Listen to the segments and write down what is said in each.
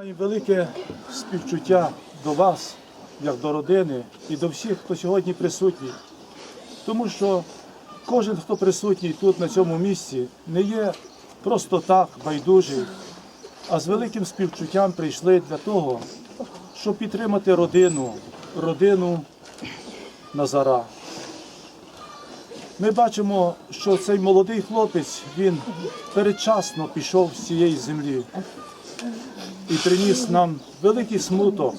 велике співчуття до вас, як до родини, і до всіх, хто сьогодні присутній. Тому що кожен, хто присутній тут, на цьому місці, не є просто так байдужий, а з великим співчуттям прийшли для того, щоб підтримати родину, родину Назара. Ми бачимо, що цей молодий хлопець він передчасно пішов з цієї землі і приніс нам великий смуток,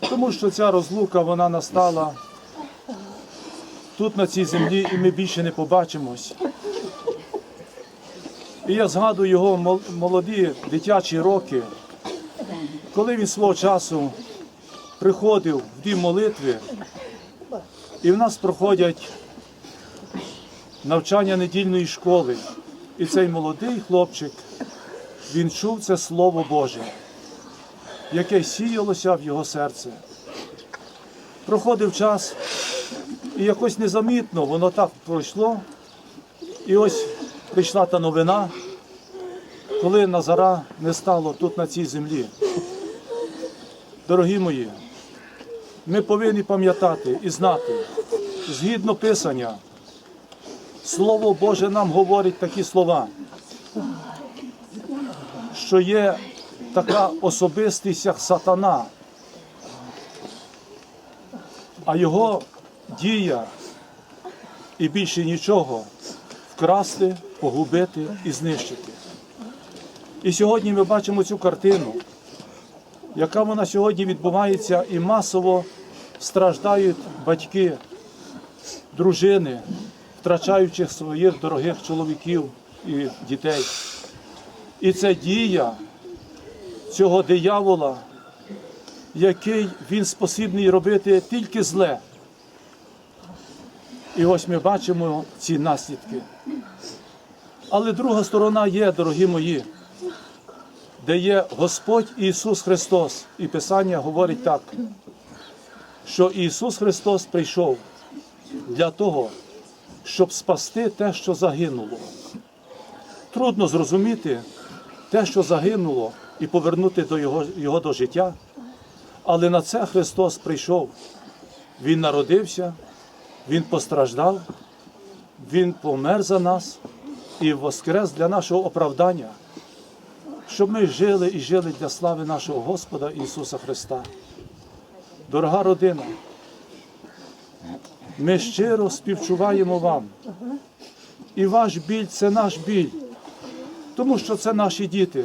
тому що ця розлука вона настала тут, на цій землі, і ми більше не побачимось. І я згадую його молоді дитячі роки, коли він свого часу приходив в дім молитви, і в нас проходять навчання недільної школи. І цей молодий хлопчик, він чув це Слово Боже, яке сіялося в його серце. Проходив час, і якось незамітно воно так пройшло. І ось прийшла та новина, коли Назара не стало тут на цій землі. Дорогі мої, ми повинні пам'ятати і знати, згідно Писання, Слово Боже нам говорить такі слова, що є така особистість, як сатана, а його дія і більше нічого вкрасти, погубити і знищити. І сьогодні ми бачимо цю картину, яка вона сьогодні відбувається, і масово страждають батьки, дружини, втрачаючи своїх дорогих чоловіків і дітей. І це дія цього диявола, який він спосібний робити тільки зле. І ось ми бачимо ці наслідки. Але друга сторона є, дорогі мої, де є Господь Ісус Христос. І Писання говорить так, що Ісус Христос прийшов для того, щоб спасти те, що загинуло. Трудно зрозуміти те, що загинуло, і повернути до його, його до життя. Але на це Христос прийшов. Він народився, Він постраждав, Він помер за нас і воскрес для нашого оправдання, щоб ми жили і жили для слави нашого Господа Ісуса Христа. Дорога родина, ми щиро співчуваємо вам. І ваш біль це наш біль, тому що це наші діти.